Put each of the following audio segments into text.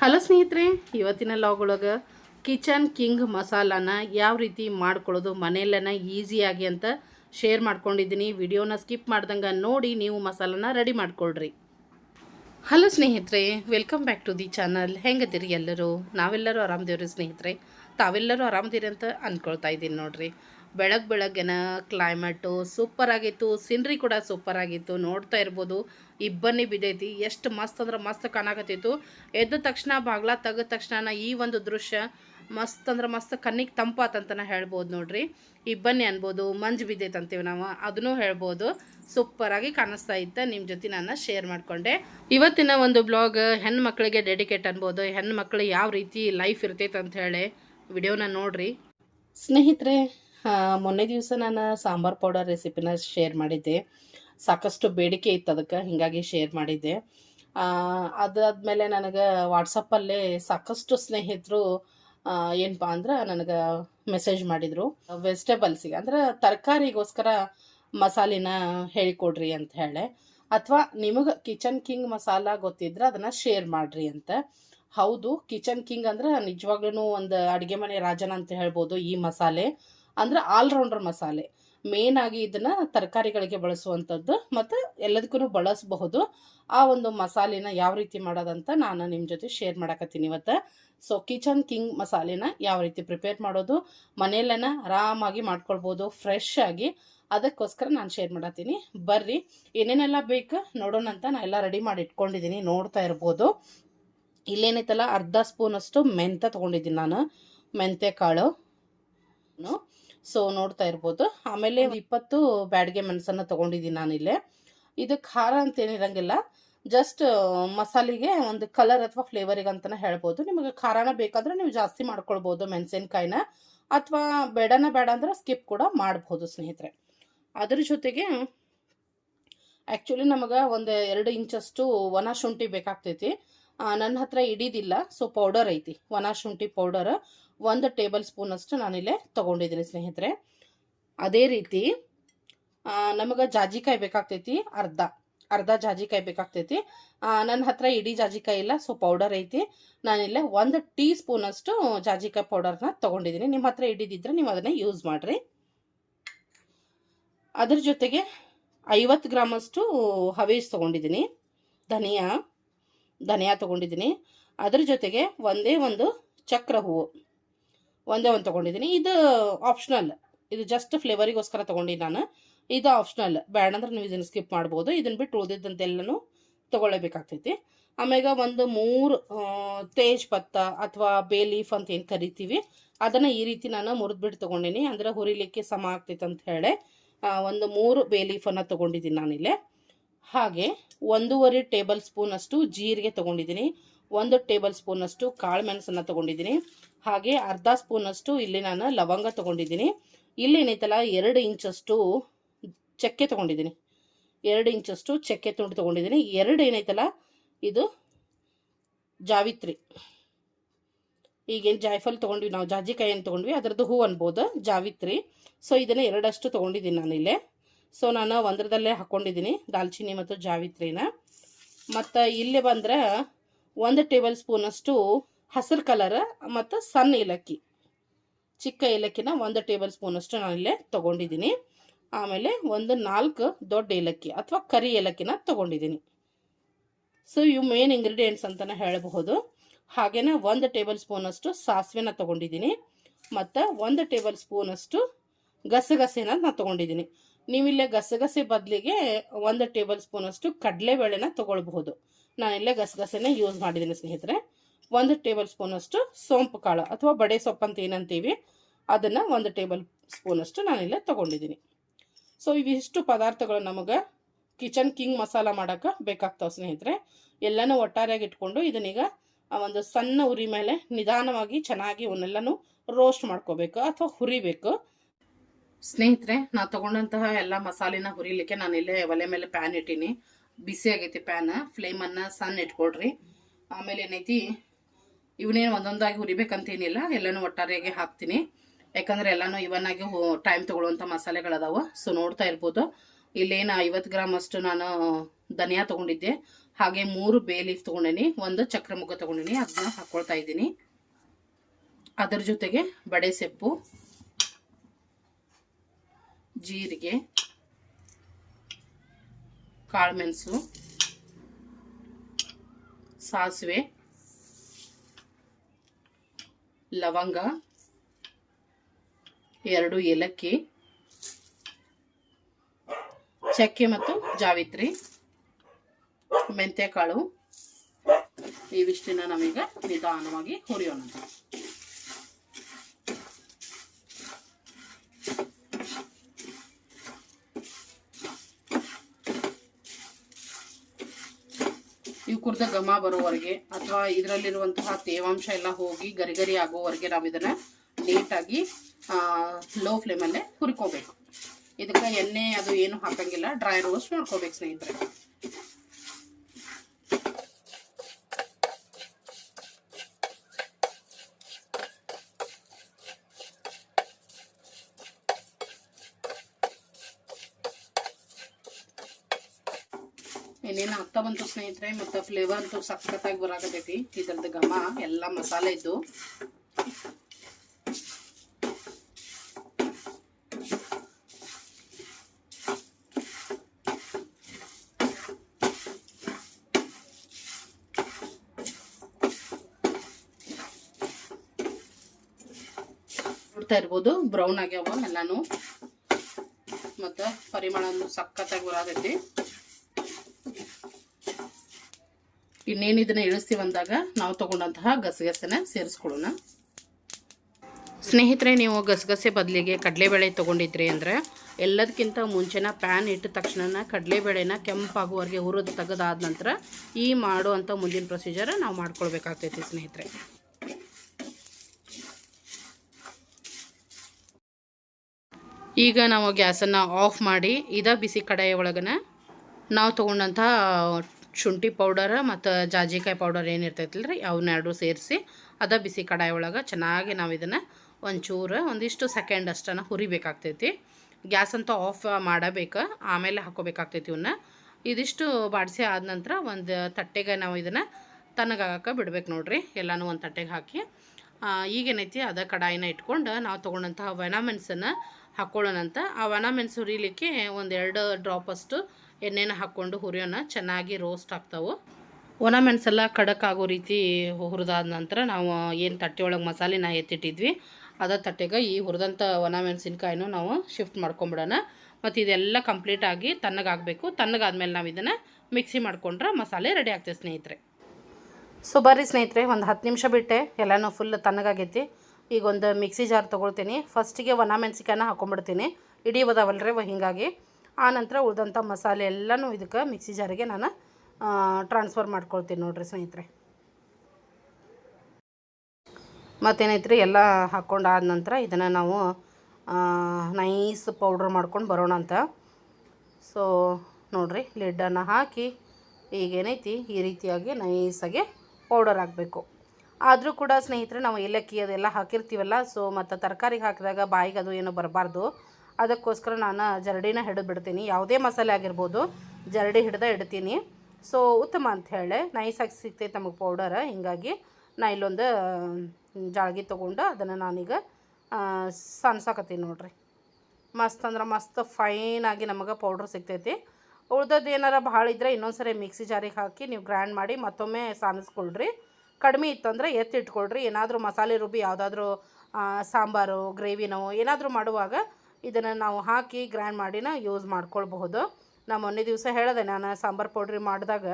Hello ಸ್ನೇಹಿತರೆ, ಇವತ್ತಿನ log ಒಳಗೆ ಕಿಚನ್ ಕಿಂಗ್ ಮಸಾಲಾನ ಯಾವ ರೀತಿ ಮಾಡ್ಕೊಳ್ಳೋದು ಮನೆಯಲ್ಲೇನ ಈಸಿಯಾಗಿ ಅಂತ ಶೇರ್ ಮಾಡ್ಕೊಂಡಿದ್ದೀನಿ. ವಿಡಿಯೋನ ಸ್ಕಿಪ್ ಮಾಡ್ದಂಗೆ ನೋಡಿ ನೀವು ಮಸಾಲಾನ ರೆಡಿ ಮಾಡ್ಕೊಳ್ರಿ. ಹಲೋ ಸ್ನೇಹಿತರೆ, welcome back to the channel. ಹೆಂಗದಿರಿ ಎಲ್ಲರೂ? ನಾವೆಲ್ಲರೂ ಆರಾಮದೇವ್ರಿ ಸ್ನೇಹಿತರೆ? ತಾವೆಲ್ಲರೂ ಆರಾಮದಿರಿ ಅಂತ ಅಂದ್ಕೊಳ್ತಾ ಇದ್ದೀನಿ ನೋಡ್ರಿ. ಬೆಳಗ್ಗೆ ಬೆಳಗ್ಗೆನ ಕ್ಲೈಮೇಟು ಸೂಪರ್ ಆಗಿತ್ತು ಸೀನ್ರಿ ಕೂಡ ಸೂಪರ್ ಆಗಿತ್ತು, ನೋಡ್ತಾ ಇರ್ಬೋದು. ಇಬ್ಬನಿ ಬಿದ್ದೈತಿ, ಎಷ್ಟು ಮಸ್ತ್ ಅಂದ್ರೆ ಮಸ್ತ್ ಕಾಣಕತ್ತಿತ್ತು. ಎದ್ದ ತಕ್ಷಣ, ಬಾಗ್ಲ ತೆಗೆದ ತಕ್ಷಣ ಈ ಒಂದು ದೃಶ್ಯ ಮಸ್ತ್ ಅಂದ್ರೆ ಮಸ್ತ್ ಕಣ್ಣಿಗೆ ತಂಪಾತಂತನ ಹೇಳ್ಬೋದು ನೋಡ್ರಿ. ಇಬ್ಬನಿ ಅನ್ಬೋದು, ಮಂಜು ಬಿದ್ದೈತೆ ಅಂತೀವಿ ನಾವು, ಅದನ್ನೂ ಹೇಳ್ಬೋದು. ಸೂಪರಾಗಿ ಕಾಣಿಸ್ತಾ ಇತ್ತು ನಿಮ್ಮ ಜೊತೆ ನಾನು ಶೇರ್ ಮಾಡಿಕೊಂಡೆ. ಇವತ್ತಿನ ಒಂದು ಬ್ಲಾಗ್ ಹೆಣ್ಣು ಮಕ್ಕಳಿಗೆ ಡೆಡಿಕೇಟ್ ಅನ್ಬೋದು ಹೆಣ್ಣು ಮಕ್ಕಳು ಯಾವ ರೀತಿ ಲೈಫ್ ಇರ್ತೈತೆ ಅಂತ ಹೇಳಿ ವಿಡಿಯೋನ ನೋಡ್ರಿ. ಸ್ನೇಹಿತರೆ ಮೊನ್ನೆ ದಿವಸ ನಾನು ಸಾಂಬಾರ್ ಪೌಡರ್ ರೆಸಿಪಿನ ಶೇರ್ ಮಾಡಿದ್ದೆ. ಸಾಕಷ್ಟು ಬೇಡಿಕೆ ಇತ್ತು ಅದಕ್ಕೆ, ಹೀಗಾಗಿ ಶೇರ್ ಮಾಡಿದ್ದೆ. ಅದಾದಮೇಲೆ ನನಗೆ ವಾಟ್ಸಪ್ಪಲ್ಲೇ ಸಾಕಷ್ಟು ಸ್ನೇಹಿತರು ಏನಪ್ಪ ಅಂದ್ರೆ ನನಗೆ ಮೆಸೇಜ್ ಮಾಡಿದರು. ವೆಜಿಟೇಬಲ್ಸಿಗೆ ಅಂದ್ರೆ ತರಕಾರಿಗೋಸ್ಕರ ಮಸಾಲಿನ ಹೇಳಿಕೊಡ್ರಿ ಅಂತ ಹೇಳಿ ಅಥವಾ ನಿಮಗೆ ಕಿಚನ್ ಕಿಂಗ್ ಮಸಾಲ ಗೊತ್ತಿದ್ರೆ ಅದನ್ನು ಶೇರ್ ಮಾಡ್ರಿ ಅಂತ. ಹೌದು ಕಿಚನ್ ಕಿಂಗ್ ಅಂದ್ರೆ ನಿಜವಾಗ್ಲೂ ಒಂದು ಅಡುಗೆ ಮನೆ ರಾಜನ ಅಂತ ಹೇಳ್ಬೋದು ಈ ಮಸಾಲೆ. ಅಂದ್ರೆ ಆಲ್ರೌಂಡರ್ ಮಸಾಲೆ. ಮೇನ್ ಆಗಿ ಇದನ್ನ ತರಕಾರಿಗಳಿಗೆ ಬಳಸುವಂಥದ್ದು ಮತ್ತು ಎಲ್ಲದಕ್ಕೂ ಬಳಸಬಹುದು. ಆ ಒಂದು ಮಸಾಲೆನ ಯಾವ ರೀತಿ ಮಾಡೋದಂತ ನಾನು ನಿಮ್ಮ ಜೊತೆ ಶೇರ್ ಮಾಡಕತ್ತೀನಿ ಇವತ್ತು. ಸೊ ಕಿಚನ್ ಕಿಂಗ್ ಮಸಾಲೆನ ಯಾವ ರೀತಿ ಪ್ರಿಪೇರ್ ಮಾಡೋದು, ಮನೆಯಲ್ಲೇನ ಆರಾಮಾಗಿ ಮಾಡ್ಕೊಳ್ಬೋದು ಫ್ರೆಶ್ ಆಗಿ, ಅದಕ್ಕೋಸ್ಕರ ನಾನು ಶೇರ್ ಮಾಡತ್ತೀನಿ. ಬರ್ರಿ, ಏನೇನೆಲ್ಲ ಬೇಕು ನೋಡೋಣ ಅಂತ ನಾನು ಎಲ್ಲ ರೆಡಿ ಮಾಡಿ ಇಟ್ಕೊಂಡಿದ್ದೀನಿ ನೋಡ್ತಾ ಇರ್ಬೋದು. ಇಲ್ಲೇನೈತಲ್ಲ ಅರ್ಧ ಸ್ಪೂನಷ್ಟು ಮೆಂತ ತೊಗೊಂಡಿದ್ದೀನಿ ನಾನು. ಮೆಂತೆ ಕಾಳು. ಸೊ ನೋಡ್ತಾ ಇರ್ಬೋದು. ಆಮೇಲೆ ಇಪ್ಪತ್ತು ಬ್ಯಾಡ್ಗೆ ಮೆಣಸನ್ನು ತೊಗೊಂಡಿದ್ದೀನಿ ನಾನಿಲ್ಲೇ ಇದು ಖಾರ ಅಂತೇನಿರಂಗಿಲ್ಲ ಜಸ್ಟ್ ಮಸಾಲೆಗೆ ಒಂದು ಕಲರ್ ಅಥವಾ ಫ್ಲೇವರಿಗೆ ಅಂತಲೇ ಹೇಳ್ಬೋದು. ನಿಮಗೆ ಖಾರನ ಬೇಕಾದ್ರೆ ನೀವು ಜಾಸ್ತಿ ಮಾಡ್ಕೊಳ್ಬೋದು ಮೆಣಸಿನ್ಕಾಯಿನ. ಅಥವಾ ಬೇಡನ ಬೇಡ ಅಂದ್ರೆ ಸ್ಕಿಪ್ ಕೂಡ ಮಾಡ್ಬೋದು ಸ್ನೇಹಿತರೆ. ಅದ್ರ ಜೊತೆಗೆ ಆ್ಯಕ್ಚುಲಿ ನಮಗೆ ಒಂದು ಎರಡು ಇಂಚಷ್ಟು ಒಣ ಶುಂಠಿ ಬೇಕಾಗ್ತೈತಿ. ನನ್ನ ಹತ್ರ ಇಡೀದಿಲ್ಲ ಸೊ ಪೌಡರ್ ಐತಿ. ಒಣ ಶುಂಠಿ ಪೌಡರ್ ಒಂದು ಟೇಬಲ್ ಸ್ಪೂನ್ ಅಷ್ಟು ನಾನಿಲ್ಲೇ ತೊಗೊಂಡಿದ್ದೀನಿ ಸ್ನೇಹಿತರೆ. ಅದೇ ರೀತಿ ನಮಗೆ ಜಾಜಿಕಾಯಿ ಬೇಕಾಗ್ತೈತಿ, ಅರ್ಧ ಅರ್ಧ ಜಾಜಿಕಾಯಿ ಬೇಕಾಗ್ತೈತಿ. ನನ್ನ ಹತ್ರ ಇಡೀ ಜಾಜಿಕಾಯಿ ಇಲ್ಲ ಸೊ ಪೌಡರ್ ಐತಿ. ನಾನಿಲ್ಲೇ ಒಂದು ಟೀ ಸ್ಪೂನಷ್ಟು ಜಾಜಿಕಾಯಿ ಪೌಡರ್ನ ತೊಗೊಂಡಿದ್ದೀನಿ. ನಿಮ್ಮ ಹತ್ರ ಇಡಿದಿದ್ರೆ ನೀವು ಅದನ್ನು ಯೂಸ್ ಮಾಡಿರಿ. ಅದ್ರ ಜೊತೆಗೆ ಐವತ್ತು ಗ್ರಾಮಷ್ಟು ಹವೇಜ್ ತೊಗೊಂಡಿದ್ದೀನಿ. ಧನಿಯಾ ಧನಿಯಾ ತೊಗೊಂಡಿದ್ದೀನಿ. ಅದ್ರ ಜೊತೆಗೆ ಒಂದೇ ಒಂದು ಚಕ್ರ ಹೂವು. ಒಂದೇ ಒಂದು ತೊಗೊಂಡಿದ್ದೀನಿ ಇದು ಆಪ್ಷನಲ್ ಇದು ಜಸ್ಟ್ ಫ್ಲೇವರಿಗೋಸ್ಕರ ತೊಗೊಂಡಿದ್ದೆ ನಾನು. ಇದು ಆಪ್ಷನಲ್ ಬೇಡ ಅಂದ್ರೆ ನೀವು ಇದನ್ನು ಸ್ಕಿಪ್ ಮಾಡ್ಬೋದು. ಇದನ್ನು ಬಿಟ್ಟು ಉಳಿದಿದ್ದಂತೆಲ್ಲನೂ ತೊಗೊಳ್ಳೇಬೇಕಾಗ್ತೈತಿ. ಆಮ್ಯಾಗ ಒಂದು ಮೂರು ತೇಜ್ ಪತ್ತ ಅಥವಾ ಬೇ ಲೀಫ್ ಅಂತ ಏನು ಕರಿತೀವಿ, ಅದನ್ನು ಈ ರೀತಿ ನಾನು ಮುರಿದ್ಬಿಟ್ಟು ತೊಗೊಂಡಿನಿ. ಅಂದ್ರೆ ಹುರಿಲಿಕ್ಕೆ ಸಮ ಆಗ್ತೈತೆ ಅಂತ ಹೇಳಿ ಒಂದು ಮೂರು ಬೇ ಲೀಫನ್ನು ತೊಗೊಂಡಿದ್ದೀನಿ ನಾನಿಲ್ಲೇ. ಹಾಗೆ ಒಂದೂವರೆ ಟೇಬಲ್ ಸ್ಪೂನಷ್ಟು ಜೀರಿಗೆ ತೊಗೊಂಡಿದ್ದೀನಿ ಒಂದು ಟೇಬಲ್ ಸ್ಪೂನಷ್ಟು ಕಾಳು ಮೆಣಸನ್ನು ತೊಗೊಂಡಿದ್ದೀನಿ ಹಾಗೆ ಅರ್ಧ ಸ್ಪೂನಷ್ಟು ಇಲ್ಲಿ ನಾನು ಲವಂಗ ತೊಗೊಂಡಿದ್ದೀನಿ. ಇಲ್ಲಿ ಏನೈತಲ್ಲ ಎರಡು ಇಂಚಷ್ಟು ಚಕ್ಕೆ ತೊಗೊಂಡಿದ್ದೀನಿ. ಎರಡು ಇಂಚಷ್ಟು ಚಕ್ಕೆ ತುಂಡು ತೊಗೊಂಡಿದ್ದೀನಿ. ಎರಡು ಏನೈತಲ್ಲ ಇದು ಜಾವಿತ್ರಿ. ಈಗೇನು ಜಾಯ್ಫಲ್ ತೊಗೊಂಡ್ವಿ, ನಾವು ಜಾಜಿಕಾಯಿ ಏನು ತೊಗೊಂಡ್ವಿ, ಅದರದ್ದು ಹೂ ಅನ್ಬೋದು, ಜಾವಿತ್ರಿ. ಸೊ, ಇದನ್ನು ಎರಡಷ್ಟು ತೊಗೊಂಡಿದ್ದೀನಿ ನಾನು ಇಲ್ಲೇ. ಸೊ, ನಾನು ಒಂದರದಲ್ಲೇ ಹಾಕ್ಕೊಂಡಿದ್ದೀನಿ ದಾಲ್ಚಿನ್ನಿ ಮತ್ತು ಜಾವಿತ್ರಿನ. ಮತ್ತು ಇಲ್ಲಿ ಬಂದ್ರೆ ಒಂದು ಟೇಬಲ್ ಸ್ಪೂನಷ್ಟು ಹಸಿರು ಕಲರ್ ಮತ್ತು ಸಣ್ಣ ಏಲಕ್ಕಿ. ಚಿಕ್ಕ ಏಲಕ್ಕಿನ ಒಂದು ಟೇಬಲ್ ಸ್ಪೂನಷ್ಟು ಇಲ್ಲೇ ತೊಗೊಂಡಿದ್ದೀನಿ. ಆಮೇಲೆ ಒಂದು ನಾಲ್ಕು ದೊಡ್ಡ ಏಲಕ್ಕಿ ಅಥವಾ ಕರಿ ಏಲಕ್ಕಿನ ತೊಗೊಂಡಿದ್ದೀನಿ. ಸೊ ಇವು ಮೇನ್ ಇಂಗ್ರೀಡಿಯೆಂಟ್ಸ್ ಅಂತಲೇ ಹೇಳಬಹುದು. ಹಾಗೆಯೇ ಒಂದು ಟೇಬಲ್ ಸ್ಪೂನಷ್ಟು ಸಾಸಿವೆನ ತೊಗೊಂಡಿದ್ದೀನಿ. ಮತ್ತು ಒಂದು ಟೇಬಲ್ ಸ್ಪೂನಷ್ಟು ಗಸಗಸೆನ ನಾನು ತೊಗೊಂಡಿದ್ದೀನಿ. ನೀವಿಲ್ಲೇ ಗಸಗಸೆ ಬದಲಿಗೆ ಒಂದು ಟೇಬಲ್ ಸ್ಪೂನಷ್ಟು ಕಡಲೆಬೇಳೆನ ತೊಗೊಳ್ಬಹುದು. ನಾನಿಲ್ಲೇ ಗಸಗಸೆನೇ ಯೂಸ್ ಮಾಡಿದ್ದೀನಿ ಸ್ನೇಹಿತರೆ. ಒಂದು ಟೇಬಲ್ ಸ್ಪೂನಷ್ಟು ಸೋಂಪು ಕಾಳು ಅಥವಾ ಬಡೆ ಸೊಪ್ಪು ಅಂತ ಏನಂತೀವಿ, ಅದನ್ನು ಒಂದು ಟೇಬಲ್ ಸ್ಪೂನಷ್ಟು ನಾನಿಲ್ಲೇ ತೊಗೊಂಡಿದ್ದೀನಿ. ಸೊ ಇವಿಷ್ಟು ಪದಾರ್ಥಗಳು ನಮಗೆ ಕಿಚನ್ ಕಿಂಗ್ ಮಸಾಲ ಮಾಡೋಕೆ ಬೇಕಾಗ್ತಾವೆ ಸ್ನೇಹಿತರೆ. ಎಲ್ಲನೂ ಒಟ್ಟಾರೆಯಾಗಿ ಇಟ್ಕೊಂಡು ಇದನ್ನೀಗ ಒಂದು ಸಣ್ಣ ಉರಿ ಮೇಲೆ ನಿಧಾನವಾಗಿ ಚೆನ್ನಾಗಿ ಅವನ್ನೆಲ್ಲನೂ ರೋಸ್ಟ್ ಮಾಡ್ಕೋಬೇಕು ಅಥವಾ ಹುರಿಬೇಕು. ಸ್ನೇಹಿತರೆ, ನಾ ತಗೊಂಡಂತಹ ಎಲ್ಲ ಮಸಾಲಿನ ಹುರಿಲಿಕ್ಕೆ ನಾನು ಇಲ್ಲೇ ಒಲೆ ಮೇಲೆ ಪ್ಯಾನ್ ಇಟ್ಟೀನಿ. ಬಿಸಿ ಆಗೈತಿ ಪ್ಯಾನ್ ಫ್ಲೇಮನ್ನು ಸಣ್ಣ ಇಟ್ಕೊಳ್ರಿ ಆಮೇಲೆ ಏನೈತಿ ಇವನೇನು ಒಂದೊಂದಾಗಿ ಹುರಿಬೇಕಂತೇನಿಲ್ಲ, ಎಲ್ಲನೂ ಒಟ್ಟಾರೆಯಾಗಿ ಹಾಕ್ತೀನಿ. ಯಾಕಂದರೆ ಎಲ್ಲನೂ ಇವನ್ನಾಗಿ ಟೈಮ್ ತೊಗೊಳ್ಳುವಂಥ ಮಸಾಲೆಗಳದಾವೆ ಸೊ ನೋಡ್ತಾ ಇರ್ಬೋದು. ಇಲ್ಲೇನು ಐವತ್ತು ಗ್ರಾಮ್ ಅಷ್ಟು ನಾನು ಧನಿಯಾ ತೊಗೊಂಡಿದ್ದೆ. ಹಾಗೆ ಮೂರು ಬೇ ಲೀಫ್ ತೊಗೊಂಡೀನಿ, ಒಂದು ಚಕ್ರ ತೊಗೊಂಡಿನಿ ಅದನ್ನ ಹಾಕ್ಕೊಳ್ತಾ ಇದ್ದೀನಿ. ಅದರ ಜೊತೆಗೆ ಬಡೆ ಸೊಪ್ಪು, ಜೀರಿಗೆ ಕಾಳುಮೆಣಸು ಸಾಸಿವೆ. ಲವಂಗ ಎರಡು ಏಲಕ್ಕಿ ಚಕ್ಕೆ ಮತ್ತು ಜಾವಿತ್ರಿ ಮೆಂತ್ಯಕಾಳು. ಇವಿಷ್ಟನ್ನ ನಾವೀಗ ನಿಧಾನವಾಗಿ ಹುರಿಯೋಣ. ಕುರ್ದ ಘಮ ಬರೋವರೆಗೆ ಅಥವಾ ಇದರಲ್ಲಿರುವಂತಹ ತೇವಾಂಶ ಎಲ್ಲ ಹೋಗಿ ಗರಿ ಗರಿ ಆಗೋವರೆಗೆ ನಾವು ಇದನ್ನ ನೀಟಾಗಿ ಲೋ ಫ್ಲೇಮಲ್ಲೇ ಹುರ್ಕೋಬೇಕು. ಇದಕ್ಕೆ ಎಣ್ಣೆ ಅದು ಏನು ಹಾಕಂಗಿಲ್ಲ ಡ್ರೈ ರೋಸ್ಟ್ ಮಾಡ್ಕೋಬೇಕು ಸ್ನೇಹಿತರೆ ಇನ್ನೇನು ಆಗ್ತಾ ಬಂತು ಸ್ನೇಹಿತರೆ, ಮತ್ತು ಫ್ಲೇವರ್ ಅಂತೂ ಸಖತ್ತಾಗಿ ಬರಾಕತೈತಿ ಇದ್ರದ್ದು ಘಮ, ಎಲ್ಲ ಮಸಾಲೆ ಇದ್ದು. ನೋಡ್ತಾ ಇರ್ಬೋದು ಬ್ರೌನ್ ಆಗ್ಯಾವ ಎಲ್ಲಾನು. ಮತ್ತು ಪರಿಮಳ ಸಖತ್ತಾಗಿ ಬರಾಕೈತಿ ಇನ್ನೇನು ಇದನ್ನು ಇಳಿಸ್ತೀವಿ ಅಂದಾಗ ನಾವು ತಗೊಂಡಂತಹ ಗಸಗಸೆನ ಸೇರಿಸ್ಕೊಳ್ಳೋಣ. ಸ್ನೇಹಿತರೆ, ನೀವು ಗಸಗಸೆ ಬದಲಿಗೆ ಕಡಲೆಬೇಳೆ ತೊಗೊಂಡಿದ್ರಿ ಅಂದರೆ ಎಲ್ಲದಕ್ಕಿಂತ ಮುಂಚೆನ ಪ್ಯಾನ್ ಇಟ್ಟ ತಕ್ಷಣ ಕಡಲೆಬೇಳೆನ ಕೆಂಪಾಗುವವರೆಗೆ ಹುರಿದು ತೆಗೆದಾದ ನಂತರ ಈ ಮಾಡುವಂಥ ಮುಂದಿನ ಪ್ರೊಸೀಜರ್ ನಾವು ಮಾಡ್ಕೊಳ್ಬೇಕಾಗ್ತೈತಿ ಸ್ನೇಹಿತರೆ. ಈಗ ನಾವು ಗ್ಯಾಸನ್ನು ಆಫ್ ಮಾಡಿ, ಇದ ಬಿಸಿ ಕಡಾಯಿ ಒಳಗನ ನಾವು ತೊಗೊಂಡಂಥ ಶುಂಠಿ ಪೌಡರ್ ಮತ್ತು ಜಾಜಿಕಾಯಿ ಪೌಡರ್ ಏನಿರ್ತೈತಿಲ್ಲ ರೀ ಅವನ್ನೆರಡು ಸೇರಿಸಿ ಅದ ಬಿಸಿ ಕಡಾಯಿ ಒಳಗೆ ಚೆನ್ನಾಗಿ ನಾವು ಇದನ್ನು ಒಂಚೂರು ಒಂದಿಷ್ಟು ಸೆಕೆಂಡ್ ಅಷ್ಟನ್ನು ಹುರಿಬೇಕಾಗ್ತೈತಿ. ಗ್ಯಾಸ್ ಅಂತ ಆಫ್ ಮಾಡಬೇಕು, ಆಮೇಲೆ ಹಾಕೋಬೇಕಾಗ್ತೈತಿ ಇವನ್ನ ಇದಿಷ್ಟು ಬಾಡಿಸಿ ಆದ ನಂತರ ಒಂದು ತಟ್ಟೆಗೆ ನಾವು ಇದನ್ನು ತಣ್ಣಗಾಗಕ್ಕೆ ಬಿಡ್ಬೇಕು ನೋಡ್ರಿ, ಎಲ್ಲನೂ ಒಂದು ತಟ್ಟೆಗೆ ಹಾಕಿ. ಈಗೇನೈತಿ ಅದ ಕಡಾಯಿನ ಇಟ್ಕೊಂಡು ನಾವು ತೊಗೊಂಡಂತಹ ವೆನಾ ಮೆಣಸನ್ನು ಹಾಕ್ಕೊಳ್ಳೋಣಂತ ಆ ವೆನಾ ಮೆಣಸು ಹುರಿಲಿಕ್ಕೆ ಒಂದೆರಡು ಡ್ರಾಪಷ್ಟು ಎಣ್ಣೆನ ಹಾಕ್ಕೊಂಡು ಹುರಿಯೋಣ. ಚೆನ್ನಾಗಿ ರೋಸ್ಟ್ ಆಗ್ತಾವೆ. ಒಣ ಮೆಣಸೆಲ್ಲ ಖಡಕ್ ಆಗೋ ರೀತಿ ಹುರಿದಾದ ನಂತರ ನಾವು ಏನು ತಟ್ಟೆ ಒಳಗೆ ಮಸಾಲೆನ ಎತ್ತಿಟ್ಟಿದ್ವಿ, ಅದ ತಟ್ಟೆಗೆ ಈ ಹುರಿದಂಥ ಒಣ ಮೆಣಸಿನ್ಕಾಯಿನೂ ನಾವು ಶಿಫ್ಟ್ ಮಾಡ್ಕೊಂಬಿಡೋಣ. ಮತ್ತು ಇದೆಲ್ಲ ಕಂಪ್ಲೀಟಾಗಿ ತಣ್ಣಗಾಗಬೇಕು ತಣ್ಣಗಾದ್ಮೇಲೆ ನಾವು ಇದನ್ನು ಮಿಕ್ಸಿ ಮಾಡ್ಕೊಂಡ್ರೆ ಮಸಾಲೆ ರೆಡಿ ಆಗ್ತದೆ ಸ್ನೇಹಿತರೆ. ಸೊ ಬರ್ರಿ ಸ್ನೇಹಿತರೆ, ಒಂದು ಹತ್ತು ನಿಮಿಷ ಬಿಟ್ಟೆ. ಎಲ್ಲನೂ ಫುಲ್ ತಣ್ಣಗಾಗೈತಿ ಈಗ ಒಂದು ಮಿಕ್ಸಿ ಜಾರ್ ತೊಗೊಳ್ತೀನಿ. ಫಸ್ಟಿಗೆ ಒಣ ಮೆಣಸಿಕಾಯನ್ನ ಹಾಕೊಂಡ್ಬಿಡ್ತೀನಿ ಇಡೀ ಬದಾವಲ್ರಿ ಹೀಗಾಗಿ. ಆ ನಂತರ ಉಳಿದಂಥ ಮಸಾಲೆ ಎಲ್ಲನೂ ಇದಕ್ಕೆ ಮಿಕ್ಸಿ ಜಾರಿಗೆ ನಾನು ಟ್ರಾನ್ಸ್ಫರ್ ಮಾಡ್ಕೊಳ್ತೀನಿ ನೋಡಿರಿ ಸ್ನೇಹಿತರೆ. ಮತ್ತೇನೈತ್ರಿ? ಎಲ್ಲ ಹಾಕ್ಕೊಂಡು ಆದ ನಂತರ ಇದನ್ನು ನಾವು ನೈಸ್ ಪೌಡ್ರ್ ಮಾಡ್ಕೊಂಡು ಬರೋಣ ಅಂತ. ಸೊ ನೋಡಿರಿ ಲಿಡ್ಡನ್ನು ಹಾಕಿ ಈಗೇನೈತಿ? ಈ ರೀತಿಯಾಗಿ ನೈಸಾಗಿ ಪೌಡರ್ ಹಾಕಬೇಕು. ಆದರೂ ಕೂಡ ಸ್ನೇಹಿತರೆ, ನಾವು ಏಲಕ್ಕಿ ಅದೆಲ್ಲ ಹಾಕಿರ್ತೀವಲ್ಲ ಸೊ ಮತ್ತು ತರಕಾರಿಗೆ ಹಾಕಿದಾಗ ಬಾಯಿಗೆ ಅದು ಏನು ಬರಬಾರ್ದು. ಅದಕ್ಕೋಸ್ಕರ ನಾನು ಜರಡಿನ ಹಿಡಿದು ಬಿಡ್ತೀನಿ. ಯಾವುದೇ ಮಸಾಲೆ ಆಗಿರ್ಬೋದು, ಜರಡಿ ಹಿಡ್ದ ಇಡ್ತೀನಿ. ಸೊ ಉತ್ತಮ ಅಂತ ಹೇಳಿ, ನೈಸಾಗಿ ಸಿಗ್ತೈತೆ ನಮಗೆ ಪೌಡರ್ ಹೀಗಾಗಿ ನಾ ಇಲ್ಲೊಂದು ಜಾಳ್ಗಿ ತೊಗೊಂಡು ಅದನ್ನು ನಾನೀಗ ಸಣ್ಸಾಕತ್ತೀನಿ ನೋಡ್ರಿ. ಮಸ್ತ್ ಅಂದ್ರೆ ಮಸ್ತ್ ಫೈನಾಗಿ ನಮಗೆ ಪೌಡ್ರ್ ಸಿಗ್ತೈತಿ. ಉಳ್ದದ್ದು ಏನಾರ ಭಾಳ ಇದ್ದರೆ ಇನ್ನೊಂದ್ಸರಿ ಮಿಕ್ಸಿ ಜಾರಿಗೆ ಹಾಕಿ ನೀವು ಗ್ರ್ಯಾಂಡ್ ಮಾಡಿ ಮತ್ತೊಮ್ಮೆ ಸಾನಿಸ್ಕೊಳ್ರಿ. ಕಡಿಮೆ ಇತ್ತಂದರೆ ಎತ್ತಿಟ್ಕೊಳ್ರಿ. ಏನಾದರೂ ಮಸಾಲೆ ರುಬ್ಬಿ, ಯಾವುದಾದ್ರೂ ಸಾಂಬಾರು ಗ್ರೇವಿನೋ ಏನಾದರೂ ಮಾಡುವಾಗ ಇದನ್ನು ನಾವು ಹಾಕಿ ಗ್ರ್ಯಾಂಡ್ ಮಾಡಿನ ಯೂಸ್ ಮಾಡ್ಕೊಳ್ಬಹುದು. ನಾ ಮೊನ್ನೆ ದಿವಸ ಹೇಳಿದೆ, ನಾನು ಸಾಂಬಾರು ಪೌಡ್ರಿ ಮಾಡಿದಾಗ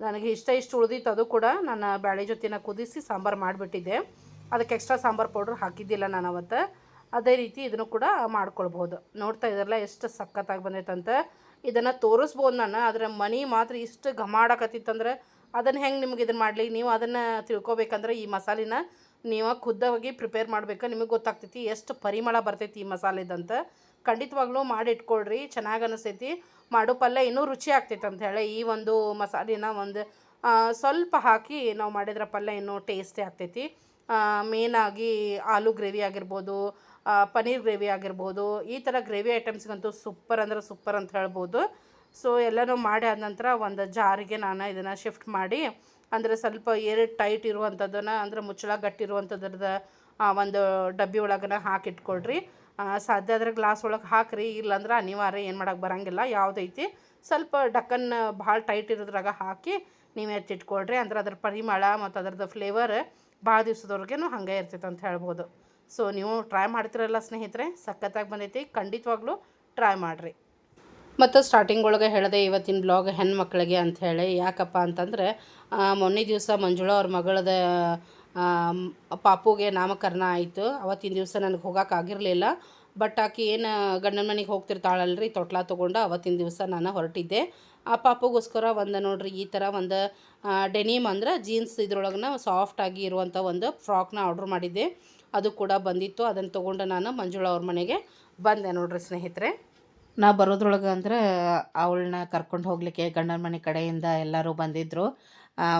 ನನಗೆ ಇಷ್ಟ ಇಷ್ಟು ಉಳಿದಿತ್ತು. ಅದು ಕೂಡ ನಾನು ಬ್ಯಾಳೆ ಜೊತೆನ ಕುದಿಸಿ ಸಾಂಬಾರು ಮಾಡಿಬಿಟ್ಟಿದ್ದೆ. ಅದಕ್ಕೆ ಎಕ್ಸ್ಟ್ರಾ ಸಾಂಬಾರು ಪೌಡ್ರ್ ಹಾಕಿದ್ದಿಲ್ಲ ನಾನು ಅವತ್ತು. ಅದೇ ರೀತಿ ಇದನ್ನು ಕೂಡ ಮಾಡ್ಕೊಳ್ಬೋದು ನೋಡ್ತಾ ಇದ್ರಲ್ಲ ಎಷ್ಟು ಸಖತ್ತಾಗಿ ಬಂದೈತಂತ ಇದನ್ನು ತೋರಿಸ್ಬೋದು ನಾನು, ಆದರೆ ಮನಿ ಮಾತ್ರ ಇಷ್ಟು ಘಮಾಡಕತ್ತಿತ್ತಂದ್ರೆ ಅದನ್ನು ಹೆಂಗೆ ನಿಮ್ಗೆ ಇದನ್ನು ಮಾಡಲಿ? ನೀವು ಅದನ್ನು ತಿಳ್ಕೊಬೇಕಂದ್ರೆ ಈ ಮಸಾಲಿನ ನೀವು ಖುದ್ದಾಗಿ ಪ್ರಿಪೇರ್ ಮಾಡಬೇಕು. ನಿಮಗೆ ಗೊತ್ತಾಗ್ತೈತಿ ಎಷ್ಟು ಪರಿಮಳ ಬರ್ತೈತಿ ಈ ಮಸಾಲೆದಂತ. ಖಂಡಿತವಾಗ್ಲೂ ಮಾಡಿ ಇಟ್ಕೊಳ್ರಿ ಚೆನ್ನಾಗಿ ಅನಿಸ್ತೈತಿ ಮಾಡೋ ಪಲ್ಯ ಇನ್ನೂ ರುಚಿ ಆಗ್ತೈತೆ ಅಂತ ಹೇಳಿ ಈ ಒಂದು ಮಸಾಲಿನ ಒಂದು ಸ್ವಲ್ಪ ಹಾಕಿ ನಾವು ಮಾಡಿದ್ರೆ ಪಲ್ಯ ಇನ್ನೂ ಟೇಸ್ಟಿ ಆಗ್ತೈತಿ. ಮೇನಾಗಿ ಆಲೂ ಗ್ರೇವಿ ಆಗಿರ್ಬೋದು ಪನೀರ್ ಗ್ರೇವಿ ಆಗಿರ್ಬೋದು, ಈ ಥರ ಗ್ರೇವಿ ಐಟಮ್ಸ್ಗಂತೂ ಸೂಪರ್ ಅಂದ್ರೆ ಸೂಪರ್ ಅಂತ ಹೇಳ್ಬೋದು. ಸೊ ಎಲ್ಲನೂ ಮಾಡಿ ಆದ ನಂತರ ಒಂದು ಜಾರಿಗೆ ನಾನು ಇದನ್ನು ಶಿಫ್ಟ್ ಮಾಡಿ ಅಂದರೆ ಸ್ವಲ್ಪ ಏರ್ ಟೈಟ್ ಇರುವಂಥದ್ದನ್ನು ಅಂದರೆ ಮುಚ್ಚಳ ಗಟ್ಟಿರುವಂಥದ್ರದ ಒಂದು ಡಬ್ಬಿ ಒಳಗನ ಹಾಕಿಟ್ಕೊಳ್ರಿ. ಸಾಧ್ಯ ಆದರೆ ಗ್ಲಾಸ್ ಒಳಗೆ ಹಾಕ್ರಿ. ಇಲ್ಲಾಂದ್ರೆ ಅನಿವಾರ್ಯ ಏನು ಮಾಡೋಕೆ ಬರಂಗಿಲ್ಲ. ಯಾವುದೈತಿ? ಸ್ವಲ್ಪ ಡಕ್ಕನ್ ಭಾಳ ಟೈಟ್ ಇರೋದ್ರಾಗ ಹಾಕಿ ನೀವು ಎತ್ತಿಟ್ಕೊಳ್ರಿ. ಅಂದ್ರೆ ಅದ್ರ ಪರಿಮಳ ಮತ್ತು ಅದರದ್ದು ಫ್ಲೇವರ್ ಭಾಳ ದಿವ್ಸದವ್ರಿಗೇನು ಹಾಗೆ ಇರ್ತೈತೆ ಅಂತ ಹೇಳ್ಬೋದು. ಸೊ ನೀವು ಟ್ರೈ ಮಾಡ್ತಿರಲ್ಲ ಸ್ನೇಹಿತರೆ, ಸಖತ್ತಾಗಿ ಬಂದೈತಿ. ಖಂಡಿತವಾಗ್ಲೂ ಟ್ರೈ ಮಾಡಿರಿ. ಮತ್ತು ಸ್ಟಾರ್ಟಿಂಗ್ ಒಳಗೆ ಹೇಳಿದೆ ಇವತ್ತಿನ ಬ್ಲಾಗ್ ಹೆಣ್ಮಕ್ಳಿಗೆ ಅಂತ ಹೇಳಿ, ಯಾಕಪ್ಪ ಅಂತಂದರೆ ಮೊನ್ನೆ ದಿವಸ ಮಂಜುಳ ಅವ್ರ ಮಗಳದ ಪಾಪುಗೆ ನಾಮಕರಣ ಆಯಿತು. ಅವತ್ತಿನ ದಿವಸ ನನಗೆ ಹೋಗೋಕ್ಕಾಗಿರಲಿಲ್ಲ ಬಟ್ ಆಕೆ ಏನು ಗಂಡನ ಮನೆಗೆ ಹೋಗ್ತಿರ್ತಾಳಲ್ರಿ, ತೊಟ್ಲ ತೊಗೊಂಡು ಅವತ್ತಿನ ದಿವಸ ನಾನು ಹೊರಟಿದ್ದೆ. ಆ ಪಾಪುಗೋಸ್ಕರ ಒಂದು ನೋಡ್ರಿ, ಈ ಥರ ಒಂದು ಡೆನಿಮ್ ಅಂದ್ರೆ ಜೀನ್ಸ್ ಇದ್ರೊಳಗನ ಸಾಫ್ಟಾಗಿ ಇರುವಂಥ ಒಂದು ಫ್ರಾಕ್ನ ಆರ್ಡ್ರ್ ಮಾಡಿದ್ದೆ. ಅದು ಕೂಡ ಬಂದಿತ್ತು. ಅದನ್ನು ತೊಗೊಂಡು ನಾನು ಮಂಜುಳಾ ಅವ್ರ ಮನೆಗೆ ಬಂದೆ ನೋಡ್ರಿ ಸ್ನೇಹಿತರೆ. ನಾ ಬರೋದ್ರೊಳಗೆ ಅಂದ್ರೆ ಅವಳನ್ನ ಕರ್ಕೊಂಡು ಹೋಗಲಿಕ್ಕೆ ಗಂಡನ ಮನೆ ಕಡೆಯಿಂದ ಎಲ್ಲರೂ ಬಂದಿದ್ದರು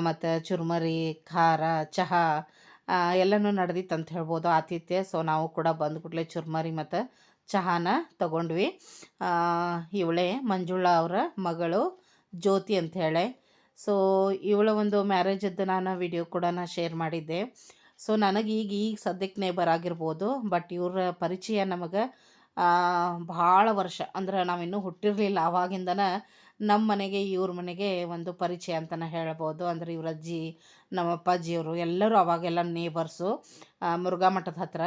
ಮತ್ತು ಚುರುಮರಿ, ಖಾರ, ಚಹಾ ಎಲ್ಲನೂ ನಡೆದಿತ್ತು ಅಂತ ಹೇಳ್ಬೋದು ಆತಿಥ್ಯ. ಸೊ ನಾವು ಕೂಡ ಬಂದ್ಬಿಟ್ಲೆ ಚುರುಮರಿ ಮತ್ತು ಚಹಾನ ತಗೊಂಡ್ವಿ. ಇವಳೆ ಮಂಜುಳಾ ಅವರ ಮಗಳು ಜ್ಯೋತಿ ಅಂತ ಸೊ ಇವಳ ಒಂದು ಮ್ಯಾರೇಜದ್ದು ನಾನು ವಿಡಿಯೋ ಕೂಡ ನಾನು ಶೇರ್ ಮಾಡಿದ್ದೆ. ಸೊ ನನಗೆ ಈಗ ಈಗ ಸದ್ಯಕ್ಕೆ ನೇಬರ್ ಆಗಿರ್ಬೋದು ಬಟ್ ಇವರ ಪರಿಚಯ ನಮಗೆ ಭಾಳ ವರ್ಷ. ಅಂದ್ರೆ ನಾವಿನ್ನೂ ಹುಟ್ಟಿರಲಿಲ್ಲ. ಆವಾಗಿಂದನೇ ನಮ್ಮ ಮನೆಗೆ, ಇವ್ರ ಮನೆಗೆ ಒಂದು ಪರಿಚಯ ಅಂತಲೇ ಹೇಳ್ಬೋದು. ಅಂದರೆ ಇವ್ರ ಅಜ್ಜಿ ನಮ್ಮ ಅಪ್ಪಾಜಿಯವರು ಎಲ್ಲರೂ ಅವಾಗೆಲ್ಲ ನೇಬರ್ಸು ಮುರುಘಾ ಮಠದ ಹತ್ರ.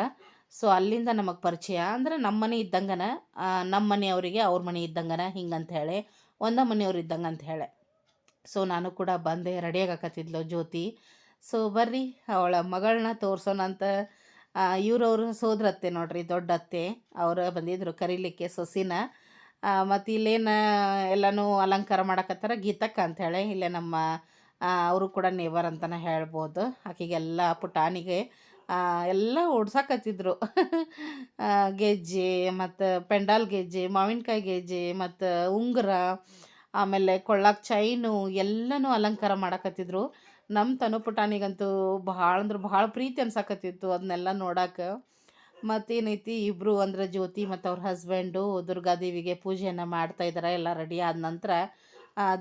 ಸೊ ಅಲ್ಲಿಂದ ನಮಗೆ ಪರಿಚಯ. ಅಂದರೆ ನಮ್ಮ ಮನೆ ಇದ್ದಂಗನ ನಮ್ಮ ಮನೆಯವರಿಗೆ ಅವ್ರ ಮನೆ ಇದ್ದಂಗನ ಹಿಂಗಂತ ಹೇಳಿ, ಒಂದ ಮನೆಯವ್ರು ಇದ್ದಂಗೆ ಅಂತ ಹೇಳಿ. ಸೊ ನಾನು ಕೂಡ ಬಂದೆ ರೆಡಿಯಾಗಕತ್ತಿದ್ಲು ಜ್ಯೋತಿ. ಸೊ ಬರ್ರಿ, ಅವಳ ಮಗಳನ್ನ ತೋರ್ಸೋಣ ಅಂತ ಇವ್ರವ್ರ ಸೋದರತ್ತೆ ನೋಡ್ರಿ, ದೊಡ್ಡ ಅತ್ತೆ. ಅವರು ಬಂದಿದ್ರು ಕರೀಲಿಕ್ಕೆ ಸೊಸಿನ. ಮತ್ತು ಇಲ್ಲೇನು ಎಲ್ಲನೂ ಅಲಂಕಾರ ಮಾಡಕತ್ತಾರ ಗೀತಕ್ಕ ಅಂಥೇಳಿ ಇಲ್ಲೇ ನಮ್ಮ ಅವರು ಕೂಡ ನೇಬರ್ ಅಂತಲೇ ಹೇಳ್ಬೋದು. ಆಕೆಗೆಲ್ಲ ಪುಟಾಣಿಗೆ ಎಲ್ಲ ಓಡ್ಸಾಕತ್ತಿದ್ರು. ಗೆಜ್ಜೆ, ಮತ್ತು ಪೆಂಡಾಲ್ ಗೆಜ್ಜೆ, ಮಾವಿನಕಾಯಿ ಗೆಜ್ಜೆ, ಮತ್ತು ಉಂಗುರ ಆಮೇಲೆ ಕೊಳ್ಳಾಕ್ ಚೈನು ಎಲ್ಲನೂ ಅಲಂಕಾರ ಮಾಡಕತ್ತಿದ್ರು. ನಮ್ಮ ತನು ಪುಟಾಣಿಗಂತೂ ಭಾಳ ಅಂದ್ರೆ ಭಾಳ ಪ್ರೀತಿ ಅನ್ಸಾಕತ್ತಿತ್ತು ಅದನ್ನೆಲ್ಲ ನೋಡಕ್ಕೆ ಮತ್ತೇನೈತಿ ಇಬ್ಬರು ಅಂದರೆ ಜ್ಯೋತಿ ಮತ್ತು ಅವ್ರ ಹಸ್ಬೆಂಡು ದುರ್ಗಾದೇವಿಗೆ ಪೂಜೆಯನ್ನು ಮಾಡ್ತಾ ಇದ್ದಾರೆ ಎಲ್ಲ ರೆಡಿ ಆದ ನಂತರ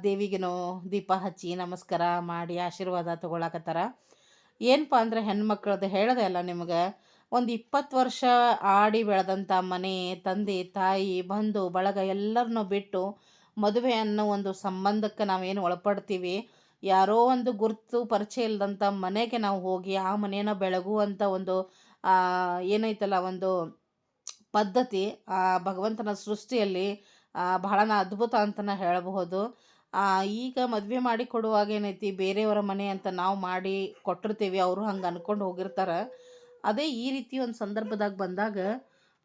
ದೇವಿಗೆನೂ ದೀಪ ಹಚ್ಚಿ ನಮಸ್ಕಾರ ಮಾಡಿ ಆಶೀರ್ವಾದ ತೊಗೊಳಕತ್ತಾರ. ಏನಪ್ಪ ಅಂದರೆ ಹೆಣ್ಮಕ್ಳದ್ದು ಹೇಳಿದೆ ಅಲ್ಲ ನಿಮಗೆ, ಒಂದು ಇಪ್ಪತ್ತು ವರ್ಷ ಆಡಿ ಬೆಳೆದಂಥ ಮನೆ, ತಂದೆ, ತಾಯಿ, ಬಂಧು, ಬಳಗ ಎಲ್ಲರನ್ನೂ ಬಿಟ್ಟು ಮದುವೆ ಅನ್ನೋ ಒಂದು ಸಂಬಂಧಕ್ಕೆ ನಾವೇನು ಒಳಪಡ್ತೀವಿ? ಯಾರೋ ಒಂದು ಗುರುತು ಪರಿಚಯ ಇಲ್ಲದಂಥ ಮನೆಗೆ ನಾವು ಹೋಗಿ ಆ ಮನೇನ ಬೆಳಗುವಂಥ ಒಂದು ಏನೈತಲ್ಲ ಒಂದು ಪದ್ಧತಿ, ಆ, ಭಗವಂತನ ಸೃಷ್ಟಿಯಲ್ಲಿ ಬಹಳ ಅದ್ಭುತ ಅಂತಲೇ ಹೇಳಬಹುದು. ಈಗ ಮದುವೆ ಮಾಡಿ ಕೊಡುವಾಗ ಏನೈತಿ, ಬೇರೆಯವರ ಮನೆ ಅಂತ ನಾವು ಮಾಡಿ ಕೊಟ್ಟಿರ್ತೀವಿ, ಅವರು ಹಂಗೆ ಅಂದ್ಕೊಂಡು ಹೋಗಿರ್ತಾರೆ. ಅದೇ ಈ ರೀತಿ ಒಂದು ಸಂದರ್ಭದಾಗ ಬಂದಾಗ,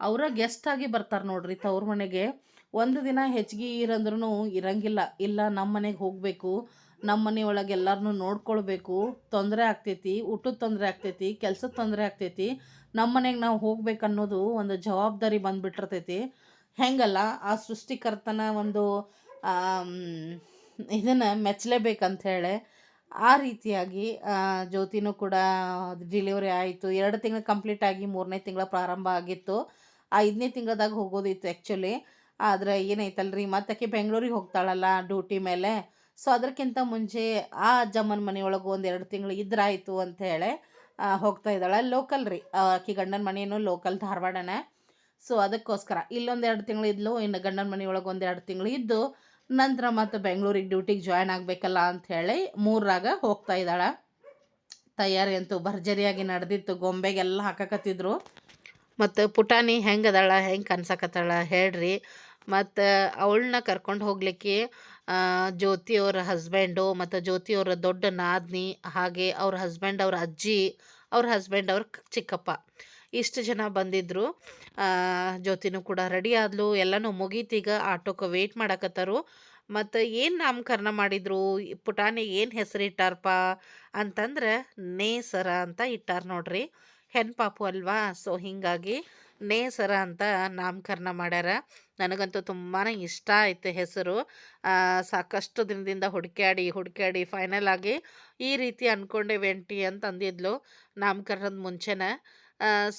ಅವರ ಗೆಸ್ಟ್ ಆಗಿ ಬರ್ತಾರೆ ನೋಡ್ರಿ ತವ್ರ ಮನೆಗೆ. ಒಂದು ದಿನ ಹೆಚ್ಚಿಗೆ ಇರಂದ್ರೂ ಇರಂಗಿಲ್ಲ. ಇಲ್ಲ, ನಮ್ಮ ಮನೆಗೆ ಹೋಗಬೇಕು, ನಮ್ಮ ಮನೆಯೊಳಗೆ ಎಲ್ಲರನ್ನೂ ನೋಡ್ಕೊಳ್ಬೇಕು, ತೊಂದರೆ ಆಗ್ತೈತಿ, ಊಟದ ತೊಂದರೆ ಆಗ್ತೈತಿ, ಕೆಲ್ಸದ ತೊಂದರೆ ಆಗ್ತೈತಿ, ನಮ್ಮ ಮನೆಗೆ ನಾವು ಹೋಗ್ಬೇಕು ಅನ್ನೋದು ಒಂದು ಜವಾಬ್ದಾರಿ ಬಂದುಬಿಟ್ಟಿರ್ತೈತಿ. ಹೆಂಗಲ್ಲ, ಆ ಸೃಷ್ಟಿಕರ್ತನ ಒಂದು ಇದನ್ನು ಮೆಚ್ಚಲೇಬೇಕಂತ ಹೇಳಿ ಆ ರೀತಿಯಾಗಿ ಜ್ಯೋತಿನೂ ಕೂಡ ಡಿಲಿವರಿ ಆಯಿತು. ಎರಡು ತಿಂಗಳು ಕಂಪ್ಲೀಟ್ ಆಗಿ ಮೂರನೇ ತಿಂಗಳ ಪ್ರಾರಂಭ ಆಗಿತ್ತು. ಐದನೇ ತಿಂಗಳದಾಗ ಹೋಗೋದಿತ್ತು ಆ್ಯಕ್ಚುಲಿ ಆದರೆ ಏನೈತಲ್ರಿ, ಮತ್ತಾಕೆ ಬೆಂಗಳೂರಿಗೆ ಹೋಗ್ತಾಳಲ್ಲ ಡ್ಯೂಟಿ ಮೇಲೆ. ಸೊ ಅದಕ್ಕಿಂತ ಮುಂಚೆ ಆ ಅಜ್ಜಮ್ಮನ ಮನೆಯೊಳಗೆ ಒಂದು ಎರಡು ತಿಂಗಳು ಇದ್ರಾಯಿತು ಅಂತ ಹೇಳಿ ಹೋಗ್ತಾ ಇದ್ದಾಳೆ. ಲೋಕಲ್ ರೀ ಆಕಿ ಗಂಡನ ಮನೆಯೂ ಲೋಕಲ್ ಧಾರವಾಡನೆ. ಸೊ ಅದಕ್ಕೋಸ್ಕರ ಇಲ್ಲೊಂದು ಎರಡು ತಿಂಗಳು ಇದ್ಲು, ಇನ್ನು ಗಂಡನ ಮನೆಯೊಳಗೆ ಒಂದು ಎರಡು ತಿಂಗಳು ಇದ್ದು, ನಂತರ ಮತ್ತು ಬೆಂಗಳೂರಿಗೆ ಡ್ಯೂಟಿಗೆ ಜಾಯ್ನ್ ಆಗಬೇಕಲ್ಲ ಅಂತ ಹೇಳಿ ಮೂರಾಗ ಹೋಗ್ತಾ ಇದ್ದಾಳೆ. ತಯಾರಿ ಅಂತೂ ಭರ್ಜರಿಯಾಗಿ ನಡೆದಿತ್ತು, ಗೊಂಬೆಗೆಲ್ಲ ಹಾಕಕತ್ತಿದ್ರು. ಮತ್ತು ಪುಟಾಣಿ ಹೆಂಗೆ ಹೆಂಗೆ ಕನ್ಸಕತ್ತಾಳ ಹೇಳ್ರಿ. ಮತ್ತು ಅವಳನ್ನ ಕರ್ಕೊಂಡು ಹೋಗಲಿಕ್ಕೆ ಜ್ಯೋತಿಯವ್ರ ಹಸ್ಬೆಂಡು ಮತ್ತು ಜ್ಯೋತಿಯವರ ದೊಡ್ಡ ನಾದ್ನಿ, ಹಾಗೆ ಅವ್ರ ಹಸ್ಬೆಂಡ್ ಅವ್ರ ಅಜ್ಜಿ, ಅವ್ರ ಹಸ್ಬೆಂಡ್ ಅವ್ರ ಚಿಕ್ಕಪ್ಪ. ಇಷ್ಟು ಜನ ಬಂದಿದ್ದರು ಜ್ಯೋತಿನೂ ಕೂಡ ರೆಡಿ ಆದ್ಲು. ಎಲ್ಲನೂ ಮುಗೀತೀಗ ಆಟೋಕ್ಕೆ ವೆಯ್ಟ್ ಮಾಡಕತ್ತಾರು. ಮತ್ತು ಏನು ನಾಮಕರಣ ಮಾಡಿದರು? ಪುಟಾಣಿ ಏನು ಹೆಸರಿಟ್ಟಾರಪ್ಪ ಅಂತಂದ್ರೆ ನೇಸರ ಅಂತ ಇಟ್ಟಾರ ನೋಡ್ರಿ. ಹೆಣ್ಣು ಪಾಪು ಅಲ್ವಾ? ಸೊ ಹೀಗಾಗಿ ನೇಸರ ಅಂತ ನಾಮಕರಣ ಮಾಡ್ಯಾರ. ನನಗಂತೂ ತುಂಬಾ ಇಷ್ಟ ಆಯಿತು ಹೆಸರು. ಸಾಕಷ್ಟು ದಿನದಿಂದ ಹುಡುಕ್ಯಾಡಿ ಹುಡುಕ್ಯಾಡಿ ಫೈನಲ್ ಆಗಿ ಈ ರೀತಿ ಅಂದ್ಕೊಂಡೆ ವೆಂಟಿ ಅಂತ ಅಂದಿದ್ಲು ನಾಮಕರಣದ ಮುಂಚೆನೇ.